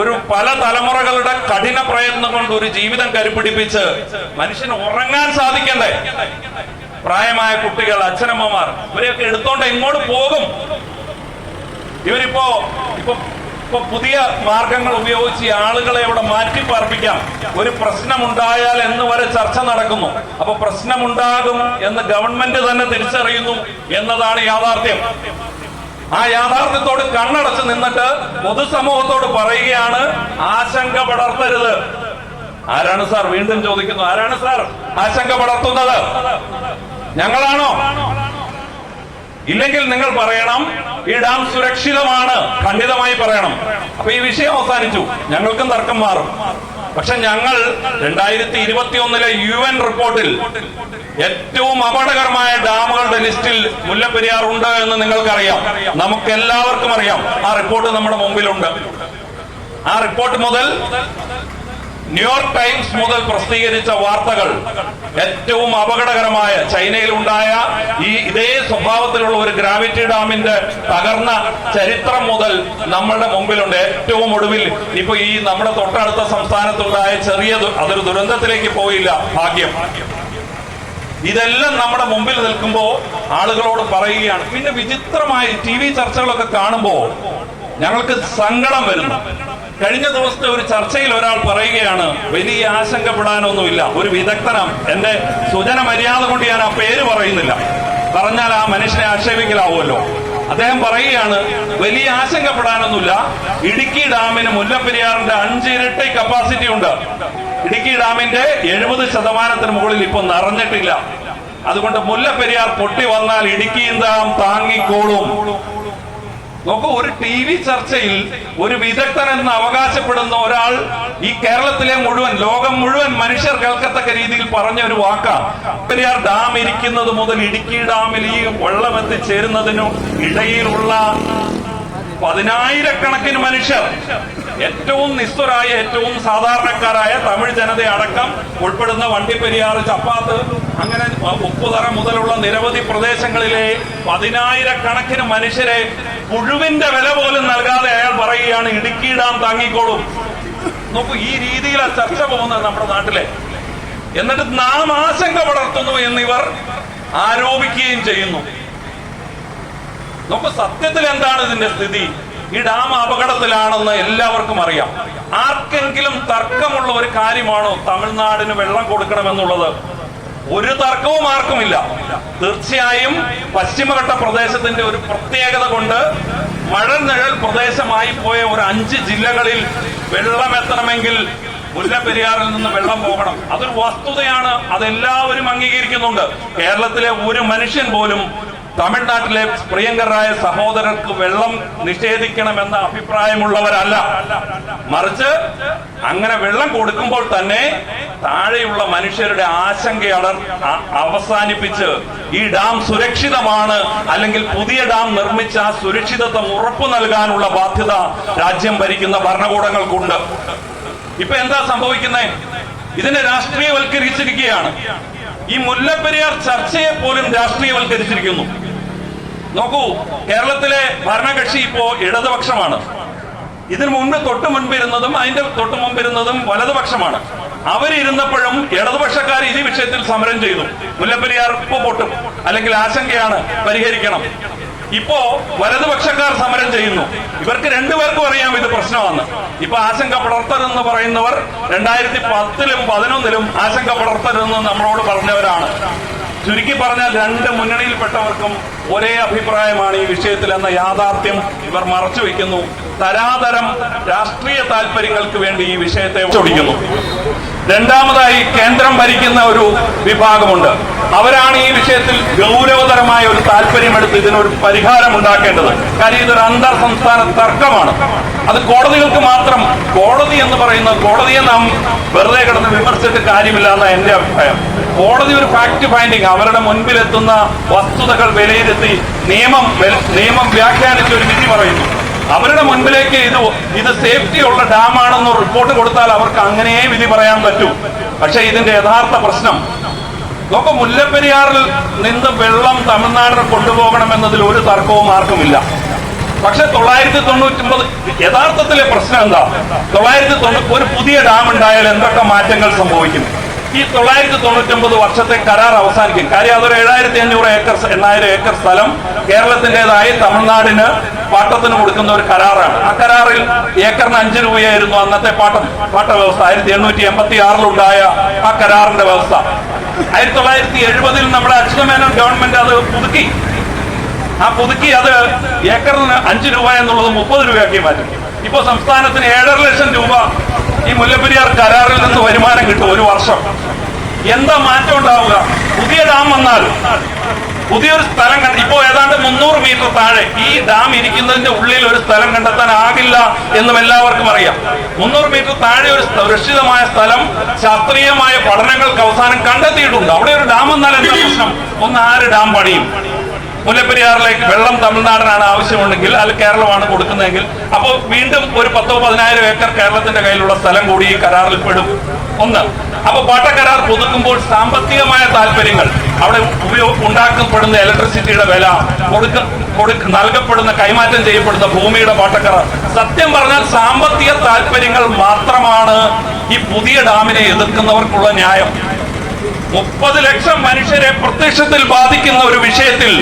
ഒരു പല തലമുറകളുടെ കഠിന പ്രയത്നം കൊണ്ട് ഒരു ജീവിതം കരുപിടിപ്പിച്ച് മനുഷ്യന് ഉറങ്ങാൻ സാധിക്കണ്ടേ? പ്രായമായ കുട്ടികൾ അച്ഛനമ്മമാർ ഇവരെയൊക്കെ എടുത്തോണ്ട് ഇങ്ങോട്ട് പോകും? ഇവരിപ്പോ ഇപ്പൊ ഇപ്പൊ പുതിയ മാർഗങ്ങൾ ഉപയോഗിച്ച് ആളുകളെ ഇവിടെ മാറ്റി പാർപ്പിക്കാം ഒരു പ്രശ്നമുണ്ടായാൽ എന്ന് വരെ ചർച്ച നടക്കുന്നു. അപ്പൊ പ്രശ്നമുണ്ടാകും എന്ന് ഗവൺമെന്റ് തന്നെ തിരിച്ചറിയുന്നു എന്നതാണ് യാഥാർത്ഥ്യം. ആ യാഥാർത്ഥ്യത്തോട് കണ്ണടച്ച് നിന്നിട്ട് പൊതുസമൂഹത്തോട് പറയുകയാണ് ആശങ്ക പടർത്തരുത്. ആരാണ് സാർ വീണ്ടും ചോദിക്കുന്നു ആരാണ് സാർ ആശങ്ക പടർത്തുന്നത്? ഞങ്ങളാണോ? ഇല്ലെങ്കിൽ നിങ്ങൾ പറയണം ഈ ഡാം സുരക്ഷിതമാണ്. ഖണ്ഡിതമായി പറയണം. അപ്പൊ ഈ വിഷയം അവസാനിച്ചു. ഞങ്ങൾക്കും തർക്കം മാറും. പക്ഷെ ഞങ്ങൾ രണ്ടായിരത്തി ഇരുപത്തി ഒന്നിലെ യു എൻ റിപ്പോർട്ടിൽ ഏറ്റവും അപകടകരമായ ഡാമുകളുടെ ലിസ്റ്റിൽ മുല്ലപ്പെരിയാർ ഉണ്ട് എന്ന് നിങ്ങൾക്കറിയാം. നമുക്ക് എല്ലാവർക്കും അറിയാം. ആ റിപ്പോർട്ട് നമ്മുടെ മുമ്പിലുണ്ട്. ആ റിപ്പോർട്ട് മുതൽ ന്യൂയോർക്ക് ടൈംസ് മുതൽ പ്രസിദ്ധീകരിച്ച വാർത്തകൾ ഏറ്റവും അപകടകരമായ ചൈനയിൽ ഉണ്ടായ ഈ ഇതേ സ്വഭാവത്തിലുള്ള ഒരു ഗ്രാവിറ്റി ഡാമിന്റെ തകർന്ന ചരിത്രം മുതൽ നമ്മളുടെ മുമ്പിലുണ്ട്. ഏറ്റവും ഒടുവിൽ ഇപ്പൊ ഈ നമ്മുടെ തൊട്ടടുത്ത സംസ്ഥാനത്തുണ്ടായ ചെറിയ അതൊരു ദുരന്തത്തിലേക്ക് പോയില്ല ഭാഗ്യം. ഇതെല്ലാം നമ്മുടെ മുമ്പിൽ നിൽക്കുമ്പോൾ ആളുകളോട് പറയുകയാണ്. പിന്നെ വിചിത്രമായി ടി വി ചർച്ചകളൊക്കെ കാണുമ്പോൾ ഞങ്ങൾക്ക് സങ്കടം വരുന്നു. കഴിഞ്ഞ ദിവസത്തെ ഒരു ചർച്ചയിൽ ഒരാൾ പറയുകയാണ് വലിയ ആശങ്കപ്പെടാനൊന്നുമില്ല. ഒരു വിദഗ്ധനം. എന്റെ സുജന മര്യാദ കൊണ്ട് ഞാൻ ആ പേര് പറയുന്നില്ല. പറഞ്ഞാൽ ആ മനുഷ്യനെ ആക്ഷേപിക്കലാവുമല്ലോ. അദ്ദേഹം പറയുകയാണ് വലിയ ആശങ്കപ്പെടാനൊന്നുമില്ല. ഇടുക്കി ഡാമിന് മുല്ലപ്പെരിയാറിന്റെ അഞ്ചിരട്ടി കപ്പാസിറ്റി ഉണ്ട്. ഇടുക്കി ഡാമിന്റെ എഴുപത് ശതമാനത്തിന് മുകളിൽ ഇപ്പൊ നിറഞ്ഞിട്ടില്ല. അതുകൊണ്ട് മുല്ലപ്പെരിയാർ പൊട്ടി വന്നാൽ ഇടുക്കി ഡാം താങ്ങിക്കോളും. നോക്കൂ ഒരു ടി വി ചർച്ചയിൽ ഒരു വിദഗ്ധൻ എന്ന് അവകാശപ്പെടുന്ന ഒരാൾ ഈ കേരളത്തിലെ മുഴുവൻ ലോകം മുഴുവൻ മനുഷ്യർ കേൾക്കത്തക്ക രീതിയിൽ പറഞ്ഞ ഒരു വാക്കാണ് പെരിയാർ ഡാം ഇരിക്കുന്നത് മുതൽ ഇടുക്കി ഡാമിൽ ഈ വെള്ളം എത്തിച്ചേരുന്നതിനും ഇടയിലുള്ള പതിനായിരക്കണക്കിന് മനുഷ്യർ ഏറ്റവും നിസ്വരായ ഏറ്റവും സാധാരണക്കാരായ തമിഴ് ജനതയെ അടക്കം ഉൾപ്പെടുന്ന വണ്ടിപ്പെരിയാർ ചപ്പാത്ത് അങ്ങനെ ഉപ്പുതറ മുതലുള്ള നിരവധി പ്രദേശങ്ങളിലെ പതിനായിരക്കണക്കിന് മനുഷ്യരെ പുഴുവിന്റെ വില പോലും നൽകാതെ അയാൾ പറയുകയാണ് ഇടുക്കി ഡാം താങ്ങിക്കോളും. നോക്കൂ ഈ രീതിയിലാണ് ചർച്ച പോകുന്നത് നമ്മുടെ നാട്ടിലെ. എന്നിട്ട് നാം ആശങ്ക വളർത്തുന്നു എന്നിവർ ആരോപിക്കുകയും ചെയ്യുന്നു. നമുക്ക് സത്യത്തിൽ എന്താണ് ഇതിന്റെ സ്ഥിതി? ഈ ഡാം അപകടത്തിലാണെന്ന് എല്ലാവർക്കും അറിയാം. ആർക്കെങ്കിലും തർക്കമുള്ള ഒരു കാര്യമാണോ തമിഴ്നാടിന് വെള്ളം കൊടുക്കണമെന്നുള്ളത്? ഒരു തർക്കവും ആർക്കുമില്ല. തീർച്ചയായും പശ്ചിമഘട്ട പ്രദേശത്തിന്റെ ഒരു പ്രത്യേകത കൊണ്ട് മഴനിഴൽ പ്രദേശമായി പോയ ഒരു അഞ്ച് ജില്ലകളിൽ വെള്ളം എത്തണമെങ്കിൽ മുല്ലപ്പെരിയാറിൽ നിന്ന് വെള്ളം പോകണം. അതൊരു വസ്തുതയാണ്. അതെല്ലാവരും അംഗീകരിക്കുന്നുണ്ട്. കേരളത്തിലെ ഒരു മനുഷ്യൻ പോലും തമിഴ്നാട്ടിലെ പ്രിയങ്കരായ സഹോദരർക്ക് വെള്ളം നിഷേധിക്കണമെന്ന അഭിപ്രായമുള്ളവരല്ല. മറിച്ച് അങ്ങനെ വെള്ളം കൊടുക്കുമ്പോൾ തന്നെ താഴെയുള്ള മനുഷ്യരുടെ ആശങ്ക അവസാനിപ്പിച്ച് ഈ ഡാം സുരക്ഷിതമാണ് അല്ലെങ്കിൽ പുതിയ ഡാം നിർമ്മിച്ച ആ സുരക്ഷിതത്വം ഉറപ്പു നൽകാനുള്ള ബാധ്യത രാജ്യം ഭരിക്കുന്ന ഭരണകൂടങ്ങൾക്കുണ്ട്. ഇപ്പൊ എന്താ സംഭവിക്കുന്നത് ഇതിനെ രാഷ്ട്രീയവൽക്കരിച്ചിരിക്കുകയാണ്. ഈ മുല്ലപ്പെരിയാർ ചർച്ചയെ പോലും രാഷ്ട്രീയവൽക്കരിച്ചിരിക്കുന്നു. നോക്കൂ കേരളത്തിലെ ഭരണകക്ഷി ഇപ്പോ ഇടതുപക്ഷമാണ്. ഇതിനു മുൻപ് തൊട്ട് മുൻപിരുന്നതും അതിന്റെ തൊട്ട് മുമ്പിരുന്നതും വലതുപക്ഷമാണ്. അവരിരുന്നപ്പോഴും ഇടതുപക്ഷക്കാർ ഈ വിഷയത്തിൽ സമരം ചെയ്തു. മുല്ലപ്പെരിയാർ ഇപ്പൊ പൊട്ടും അല്ലെങ്കിൽ ആശങ്കയാണ് പരിഹരിക്കണം. ഇപ്പോ വലതുപക്ഷക്കാർ സമരം ചെയ്യുന്നു. ഇവർക്ക് രണ്ടുപേർക്കും അറിയാം ഇത് പ്രശ്നമാണ് ഇപ്പൊ ആശങ്ക പടർത്തരുതെന്ന് പറയുന്നവർ രണ്ടായിരത്തി പത്തിലും പതിനൊന്നിലും ആശങ്ക പടർത്തരുതെന്ന് നമ്മളോട് പറഞ്ഞവരാണ്. ചുരുക്കി പറഞ്ഞാൽ രണ്ട് മുന്നണിയിൽപ്പെട്ടവർക്കും ഒരേ അഭിപ്രായമാണ് ഈ വിഷയത്തിൽ എന്ന യാഥാർത്ഥ്യം ഇവർ മറച്ചു വയ്ക്കുന്നു തരാതരം രാഷ്ട്രീയ താല്പര്യങ്ങൾക്ക് വേണ്ടി ഈ വിഷയത്തെ ഒടിക്കുന്നു രണ്ടാമതായി കേന്ദ്രം ഭരിക്കുന്ന ഒരു വിഭാഗമുണ്ട്. അവരാണ് ഈ വിഷയത്തിൽ ഗൗരവതരമായ ഒരു താല്പര്യമെടുത്ത് ഇതിനൊരു പരിഹാരം ഉണ്ടാക്കേണ്ടത്. കാര്യം ഇതൊരു അന്തർ സംസ്ഥാന തർക്കമാണ്. അത് കോടതികൾക്ക് മാത്രം കോടതി എന്ന് പറയുന്നത് കോടതിയെ നാം വെറുതെ കിടന്ന് വിമർശിച്ചിട്ട് കാര്യമില്ല എന്ന എന്റെ അഭിപ്രായം. കോടതി ഒരു ഫാക്ട് ഫൈൻഡിങ് അവരുടെ മുൻപിലെത്തുന്ന വസ്തുതകൾ വിലയിരുത്തി നിയമം നിയമം വ്യാഖ്യാനിച്ച് ഒരു വിധി പറയുന്നു. അവരുടെ മുൻപിലേക്ക് ഇത് ഇത് സേഫ്റ്റി ഉള്ള ഡാമാണെന്ന് റിപ്പോർട്ട് കൊടുത്താൽ അവർക്ക് അങ്ങനെ വിധി പറയാൻ പറ്റൂ. പക്ഷെ ഇതിന്റെ യഥാർത്ഥ പ്രശ്നം നോക്ക് മുല്ലപ്പെരിയാറിൽ നിന്ന് വെള്ളം തമിഴ്നാടിന് കൊണ്ടുപോകണമെന്നതിൽ ഒരു തർക്കവും ആർക്കുമില്ല. പക്ഷെ തൊള്ളായിരത്തി തൊണ്ണൂറ്റി ഒമ്പത് യഥാർത്ഥത്തിലെ പ്രശ്നം എന്താ? തൊള്ളായിരത്തി തൊണ്ണൂറ്റി ഒരു പുതിയ ഡാം ഉണ്ടായാൽ എന്തൊക്കെ മാറ്റങ്ങൾ സംഭവിക്കും? ഈ തൊള്ളായിരത്തി തൊണ്ണൂറ്റി ഒമ്പത് വർഷത്തെ കരാർ അവസാനിക്കും. കാര്യം അതൊരു ഏഴായിരത്തി അഞ്ഞൂറ് ഏക്കർ എണ്ണായിരം ഏക്കർ സ്ഥലം കേരളത്തിന്റെതായി തമിഴ്നാടിന് പാട്ടത്തിന് കൊടുക്കുന്ന ഒരു കരാറാണ്. ആ കരാറിൽ ഏക്കറിന് അഞ്ച് രൂപയായിരുന്നു അന്നത്തെ പാട്ട പാട്ട വ്യവസ്ഥ ആയിരത്തി എണ്ണൂറ്റി എൺപത്തി ആറിലുണ്ടായ ആ കരാറിന്റെ വ്യവസ്ഥ. ആയിരത്തി തൊള്ളായിരത്തി എഴുപതിൽ നമ്മുടെ അച്യുതമേനോൻ ഗവൺമെന്റ് അത് പുതുക്കി. ആ പുതുക്കി അത് ഏക്കറിന് അഞ്ച് രൂപ എന്നുള്ളത് മുപ്പത് രൂപയാക്കി മാറ്റി. ഇപ്പോൾ സംസ്ഥാനത്തിന് ഏഴര ലക്ഷം രൂപ ഈ മുല്ലപ്പെരിയാർ കരാറിൽ നിന്ന് വരുമാനം കിട്ടും ഒരു വർഷം. എന്താ മാറ്റം ഉണ്ടാവുക? പുതിയ ഡാം വന്നാൽ പുതിയൊരു സ്ഥലം കണ്ട ഇപ്പോ ഏതാണ്ട് മുന്നൂറ് മീറ്റർ താഴെ ഈ ഡാം ഇരിക്കുന്നതിന്റെ ഉള്ളിൽ ഒരു സ്ഥലം കണ്ടെത്താൻ ആകില്ല എന്നും എല്ലാവർക്കും അറിയാം. മുന്നൂറ് മീറ്റർ താഴെ ഒരു സുരക്ഷിതമായ സ്ഥലം ശാസ്ത്രീയമായ പഠനങ്ങൾക്ക് അവസാനം കണ്ടെത്തിയിട്ടുണ്ട്. അവിടെ ഒരു ഡാം വന്നാൽ എന്താ പ്രശ്നം? ഒന്ന് ആര് ഡാം പണിയും? മുല്ലപ്പെരിയാറിലേക്ക് വെള്ളം തമിഴ്നാടിനാണ് ആവശ്യമുണ്ടെങ്കിൽ അത് കേരളമാണ് കൊടുക്കുന്നതെങ്കിൽ അപ്പോൾ വീണ്ടും ഒരു പത്തോ പതിനായിരം ഏക്കർ കേരളത്തിന്റെ കയ്യിലുള്ള സ്ഥലം കൂടി ഈ കരാറിൽ പെടും. ഒന്ന് അപ്പൊ പാട്ടക്കരാർ പുതുക്കുമ്പോൾ സാമ്പത്തികമായ താല്പര്യങ്ങൾ അവിടെ ഉപയോഗ ഉണ്ടാക്കപ്പെടുന്ന ഇലക്ട്രിസിറ്റിയുടെ വില കൊടുക്ക കൊടുക്ക നൽകപ്പെടുന്ന കൈമാറ്റം ചെയ്യപ്പെടുന്ന ഭൂമിയുടെ പാട്ടക്കരാർ സത്യം പറഞ്ഞാൽ സാമ്പത്തിക താല്പര്യങ്ങൾ മാത്രമാണ് ഈ പുതിയ ഡാമിനെ എതിർക്കുന്നവർക്കുള്ള ന്യായം. മുപ്പത് ലക്ഷം മനുഷ്യരെ പ്രത്യക്ഷത്തിൽ ബാധിക്കുന്ന ഒരു വിഷയത്തിൽ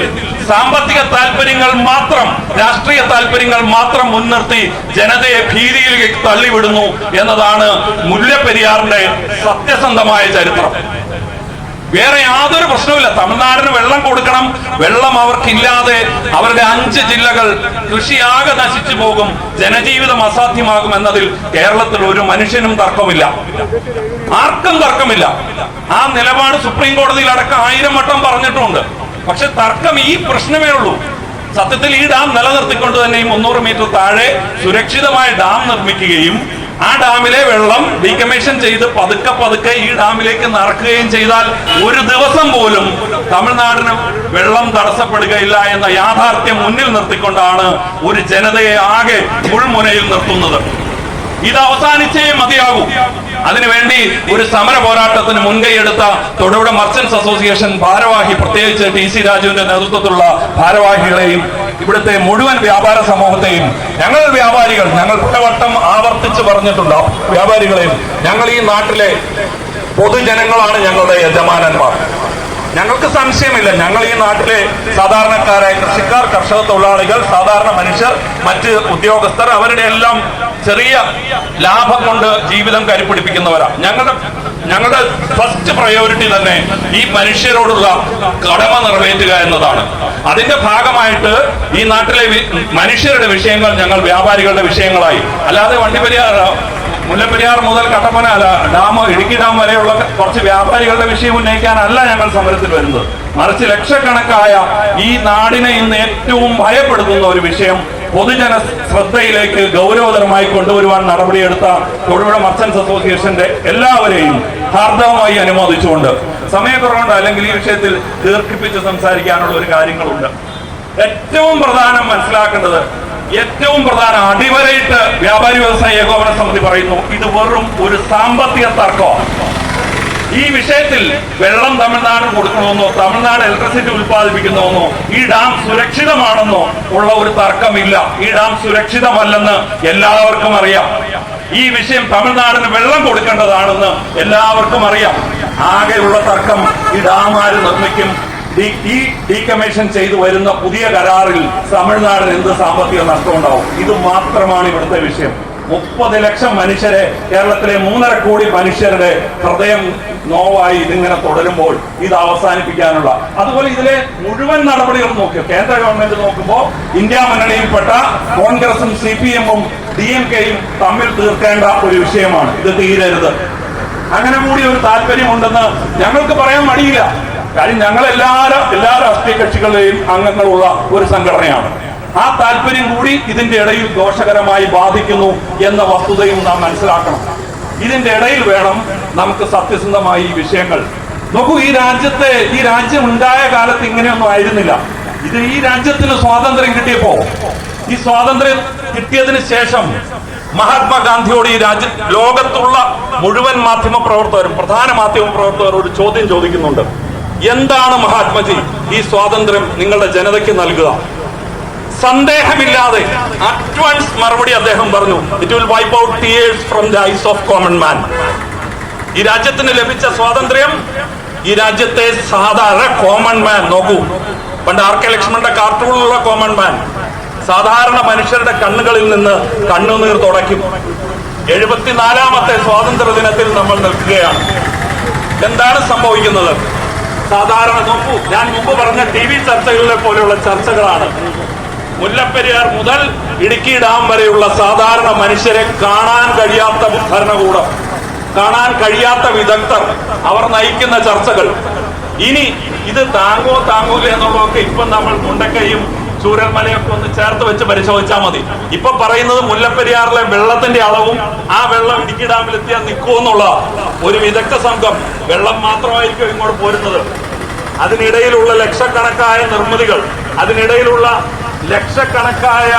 സാമ്പത്തിക താല്പര്യങ്ങൾ മാത്രം രാഷ്ട്രീയ താല്പര്യങ്ങൾ മാത്രം മുൻനിർത്തി ജനതയെ ഭീതിയിലേക്ക് തള്ളിവിടുന്നു എന്നതാണ് മുല്ലപ്പെരിയാറിന്റെ സത്യസന്ധമായ ചരിത്രം. വേറെ യാതൊരു പ്രശ്നവുമില്ല. തമിഴ്നാടിന് വെള്ളം കൊടുക്കണം. വെള്ളം അവർക്കില്ലാതെ അവരുടെ അഞ്ച് ജില്ലകൾ കൃഷിയാകെ നശിച്ചു പോകും. ജനജീവിതം അസാധ്യമാകും എന്നതിൽ കേരളത്തിൽ ഒരു മനുഷ്യനും തർക്കമില്ല. ആർക്കും തർക്കമില്ല. ആ നിലപാട് സുപ്രീം കോടതിയിൽ അടക്കം ആയിരം വട്ടം പറഞ്ഞിട്ടുണ്ട്. പക്ഷെ തർക്കം ഈ പ്രശ്നമേ ഉള്ളൂ. സത്യത്തിൽ ഈ ഡാം നിലനിർത്തിക്കൊണ്ട് തന്നെ ഈ മുന്നൂറ് മീറ്റർ താഴെ സുരക്ഷിതമായ ഡാം നിർമ്മിക്കുകയും ആ ഡാമിലെ വെള്ളം ഡീകമ്മീഷൻ ചെയ്ത് പതുക്കെ പതുക്കെ ഈ ഡാമിലേക്ക് നടക്കുകയും ചെയ്താൽ ഒരു ദിവസം പോലും തമിഴ്നാടിന് വെള്ളം തടസ്സപ്പെടുകയില്ല എന്ന യാഥാർത്ഥ്യം മുന്നിൽ നിർത്തിക്കൊണ്ടാണ് ഒരു ജനതയെ ആകെ മുൾമുനയിൽ നിർത്തുന്നത്. ഇത് അവസാനിച്ചേ മതിയാകൂ. അതിനുവേണ്ടി ഒരു സമര പോരാട്ടത്തിന് മുൻകൈയെടുത്ത തൊടുപുഴ മർച്ചന്റ്സ് അസോസിയേഷൻ ഭാരവാഹി പ്രത്യേകിച്ച് ടി സി രാജുവിന്റെ നേതൃത്വത്തിലുള്ള ഭാരവാഹികളെയും ഇവിടുത്തെ മുഴുവൻ വ്യാപാര സമൂഹത്തെയും ഞങ്ങൾ വ്യാപാരികൾ ഞങ്ങൾ പലവട്ടം ആവർത്തിച്ച് പറഞ്ഞിട്ടുണ്ട് വ്യാപാരികളെയും ഞങ്ങൾ ഈ നാട്ടിലെ പൊതുജനങ്ങളാണ് ഞങ്ങളുടെ യജമാനന്മാർ. ഞങ്ങൾക്ക് സംശയമില്ല. ഞങ്ങൾ ഈ നാട്ടിലെ സാധാരണക്കാരായ കൃഷിക്കാർ കർഷക തൊഴിലാളികൾ സാധാരണ മനുഷ്യർ മറ്റ് ഉദ്യോഗസ്ഥർ അവരുടെ എല്ലാം ചെറിയ ലാഭം കൊണ്ട് ജീവിതം കരുപിടിപ്പിക്കുന്നവരാണ് ഞങ്ങളുടെ ഞങ്ങളുടെ ഫസ്റ്റ് പ്രയോറിറ്റി തന്നെ ഈ മനുഷ്യരോടുള്ള കടമ നിറവേറ്റുക എന്നതാണ്. അതിന്റെ ഭാഗമായിട്ട് ഈ നാട്ടിലെ മനുഷ്യരുടെ വിഷയങ്ങൾ ഞങ്ങൾ വ്യാപാരികളുടെ വിഷയങ്ങളായി. അല്ലാതെ വണ്ടിപ്പെരിയാർ മുല്ലപ്പെരിയാർ മുതൽ കട്ടപ്പന ഡാം ഇടുക്കി ഡാം വരെയുള്ള കുറച്ച് വ്യാപാരികളുടെ വിഷയം ഉന്നയിക്കാനല്ല ഞങ്ങൾ സമരത്തിൽ വരുന്നത്. മറിച്ച് ലക്ഷക്കണക്കായ ഈ നാടിനെ ഇന്ന് ഏറ്റവും ഭയപ്പെടുത്തുന്ന ഒരു വിഷയം പൊതുജന ശ്രദ്ധയിലേക്ക് ഗൗരവതരമായി കൊണ്ടുവരുവാൻ നടപടിയെടുത്ത തൊഴിലുട മർച്ചൻസ് അസോസിയേഷന്റെ എല്ലാവരെയും ഹാർദവമായി അനുമോദിച്ചുകൊണ്ട് സമയക്കുറവുണ്ട്. അല്ലെങ്കിൽ ഈ വിഷയത്തിൽ ദീർഘിപ്പിച്ച് സംസാരിക്കാനുള്ള ഒരു കാര്യങ്ങളുണ്ട്. ഏറ്റവും പ്രധാനം മനസ്സിലാക്കേണ്ടത് ഏറ്റവും പ്രധാന അടിവരയിട്ട് വ്യാപാരി വ്യവസായ ഏകോപന സമിതി പറയുന്നു ഇത് വെറും ഒരു സാമ്പത്തിക തർക്കമാണ് ഈ വിഷയത്തിൽ വെള്ളം തമിഴ്നാട് കൊടുക്കണമെന്നോ തമിഴ്നാട് ഇലക്ട്രിസിറ്റി ഉൽപ്പാദിപ്പിക്കണമെന്നോ ഈ ഡാം സുരക്ഷിതമാണെന്നോ ഉള്ള ഒരു തർക്കമില്ല. ഈ ഡാം സുരക്ഷിതമല്ലെന്ന് എല്ലാവർക്കും അറിയാം. ഈ വിഷയം തമിഴ്നാടിന് വെള്ളം കൊടുക്കേണ്ടതാണെന്ന് എല്ലാവർക്കും അറിയാം. ആകെയുള്ള തർക്കം ഈ ഡാം നിർമ്മിക്കും? ഈ- ഡീകമ്മീഷൻ ചെയ്തു വരുന്ന പുതിയ കരാറിൽ തമിഴ്നാടിന് എന്ത് സാമ്പത്തിക നഷ്ടം ഉണ്ടാവും ഇത് മാത്രമാണ് ഇവിടുത്തെ വിഷയം. മുപ്പത് ലക്ഷം മനുഷ്യരെ കേരളത്തിലെ മൂന്നര കോടി മനുഷ്യരുടെ ഹൃദയം നോവായി ഇതിങ്ങനെ തുടരുമ്പോൾ ഇത് അവസാനിപ്പിക്കാനുള്ള. അതുപോലെ ഇതിലെ മുഴുവൻ നടപടികൾ നോക്കിയോ? കേന്ദ്ര ഗവൺമെന്റ് നോക്കുമ്പോൾ ഇന്ത്യ മുന്നണിയിൽപ്പെട്ട കോൺഗ്രസും സി പി എമ്മും ഡി എം കെയും തമ്മിൽ തീർക്കേണ്ട ഒരു വിഷയമാണ്. ഇത് തീരരുത്. അങ്ങനെ കൂടി ഒരു താല്പര്യമുണ്ടെന്ന് ഞങ്ങൾക്ക് പറയാൻ മടിയില്ല. കാര്യം ഞങ്ങൾ എല്ലാ എല്ലാ രാഷ്ട്രീയ കക്ഷികളുടെയും അംഗങ്ങളുള്ള ഒരു സംഘടനയാണ്. ആ താല്പര്യം കൂടി ഇതിന്റെ ഇടയിൽ ദോഷകരമായി ബാധിക്കുന്നു എന്ന വസ്തുതയും നാം മനസ്സിലാക്കണം. ഇതിന്റെ ഇടയിൽ വേണം നമുക്ക് സത്യസന്ധമായി ഈ വിഷയങ്ങൾ. നോക്കൂ ഈ രാജ്യത്തെ ഈ രാജ്യം ഉണ്ടായ കാലത്ത് ഇങ്ങനെയൊന്നും ആയിരുന്നില്ല. ഇത് ഈ രാജ്യത്തിന് സ്വാതന്ത്ര്യം കിട്ടിയപ്പോ ഈ സ്വാതന്ത്ര്യം കിട്ടിയതിന് ശേഷം മഹാത്മാഗാന്ധിയോട് ഈ രാജ്യ ലോകത്തുള്ള മുഴുവൻ മാധ്യമ പ്രവർത്തകരും പ്രധാന മാധ്യമ പ്രവർത്തകർ ഒരു ചോദ്യം ചോദിക്കുന്നുണ്ട്. എന്താണ് മഹാത്മജി ഈ സ്വാതന്ത്ര്യം നിങ്ങളുടെ ജനതയ്ക്ക് നൽകുക? സന്ദേഹമില്ലാതെ അഡ്വാൻസ് മറുപടി അദ്ദേഹം പറഞ്ഞു. It will wipe out tears from the eyes of common man ഈ രാജ്യത്തിന് ലഭിച്ച സ്വാതന്ത്ര്യം ഈ രാജ്യത്തെ സാധാരണ കോമൺ മാൻ നോക്കൂ. പണ്ട് ആർ കെ ലക്ഷ്മണന്റെ കാർട്ടൂണിലുള്ള കോമൺ മാൻ സാധാരണ മനുഷ്യരുടെ കണ്ണുകളിൽ നിന്ന് കണ്ണുനീർ തുടയ്ക്കും. എഴുപത്തിനാലാമത്തെ സ്വാതന്ത്ര്യ ദിനത്തിൽ നമ്മൾ നിൽക്കുകയാണ്. എന്താണ് സംഭവിക്കുന്നത്? സാധാരണ നോക്കൂ. ഞാൻ മുമ്പ് പറഞ്ഞ ടി വി ചർച്ചകളിലെ പോലെയുള്ള ചർച്ചകളാണ്. മുല്ലപ്പെരിയാർ മുതൽ ഇടുക്കി ഡാം വരെയുള്ള സാധാരണ മനുഷ്യരെ കാണാൻ കഴിയാത്ത ഭരണകൂടം കാണാൻ കഴിയാത്ത വിദഗ്ധർ അവർ നയിക്കുന്ന ചർച്ചകൾ. ഇനി ഇത് താങ്ങോ താങ്ങൂല എന്നുള്ളതൊക്കെ ഇപ്പം നമ്മൾ മുണ്ടക്കയും ചൂരൽമലയൊക്കെ ഒന്ന് ചേർത്ത് വെച്ച് പരിശോധിച്ചാൽ മതി. ഇപ്പൊ പറയുന്നത് മുല്ലപ്പെരിയാറിലെ വെള്ളത്തിന്റെ അളവും ആ വെള്ളം ഇടുക്കി ഡാമിൽ ഡാമിലെത്തിയാൽ നിൽക്കുമെന്നുള്ള ഒരു വിദഗ്ധ സംഘം വെള്ളം മാത്രമായിരിക്കും ഇങ്ങോട്ട് പോരുന്നത്. അതിനിടയിലുള്ള ലക്ഷക്കണക്കായ നിർമ്മിതികൾ അതിനിടയിലുള്ള ലക്ഷക്കണക്കായ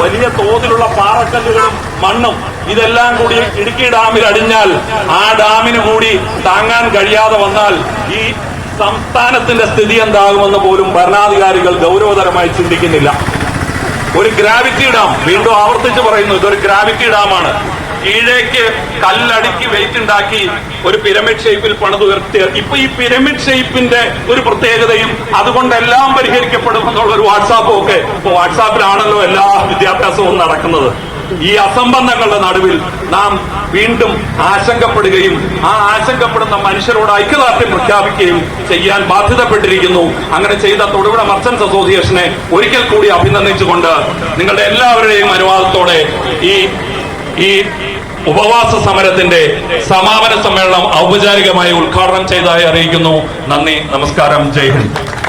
വലിയ തോതിലുള്ള പാറക്കല്ലുകളും മണ്ണും ഇതെല്ലാം കൂടി ഇടുക്കി ഡാമിൽ അടിഞ്ഞാൽ ആ ഡാമിന് കൂടി താങ്ങാൻ കഴിയാതെ വന്നാൽ ഈ സംസ്ഥാനത്തിന്റെ സ്ഥിതി എന്താകുമെന്ന് പോലും ഭരണാധികാരികൾ ഗൗരവതരമായി ചിന്തിക്കുന്നില്ല. ഒരു ഗ്രാവിറ്റി ഡാം വീണ്ടും ആവർത്തിച്ച് പറയുന്നു ഇതൊരു ഗ്രാവിറ്റി ഡാമാണ് കീഴേക്ക് കല്ലടുക്കി വെയിറ്റ് ഉണ്ടാക്കി ഒരു പിരമിഡ് ഷേപ്പിൽ പണിതുയർത്തിയ ഇപ്പൊ ഈ പിരമിഡ് ഷേപ്പിന്റെ ഒരു പ്രത്യേകതയും അതുകൊണ്ടെല്ലാം പരിഹരിക്കപ്പെടും എന്നുള്ള ഒരു വാട്സാപ്പും ഒക്കെ. ഇപ്പൊ വാട്സാപ്പിലാണല്ലോ എല്ലാ വിദ്യാഭ്യാസവും നടക്കുന്നത്. ഈ അസംബന്ധങ്ങളുടെ നടുവിൽ നാം വീണ്ടും ആശങ്കപ്പെടുകയും ആ ആശങ്കപ്പെടുന്ന മനുഷ്യരോട് ഐക്യദാർഢ്യം പ്രഖ്യാപിക്കുകയും ചെയ്യാൻ ബാധ്യതപ്പെട്ടിരിക്കുന്നു. അങ്ങനെ ചെയ്ത തൊടുപുഴ മർച്ചൻസ് അസോസിയേഷനെ ഒരിക്കൽ കൂടി അഭിനന്ദിച്ചുകൊണ്ട് നിങ്ങളുടെ എല്ലാവരുടെയും അനുവാദത്തോടെ ഈ ഈ ഉപവാസ സമരത്തിന്റെ സമാപന സമ്മേളനം ഔപചാരികമായി ഉദ്ഘാടനം ചെയ്തതായി അറിയിക്കുന്നു. നന്ദി നമസ്കാരം ജയ് ഹിന്ദ്.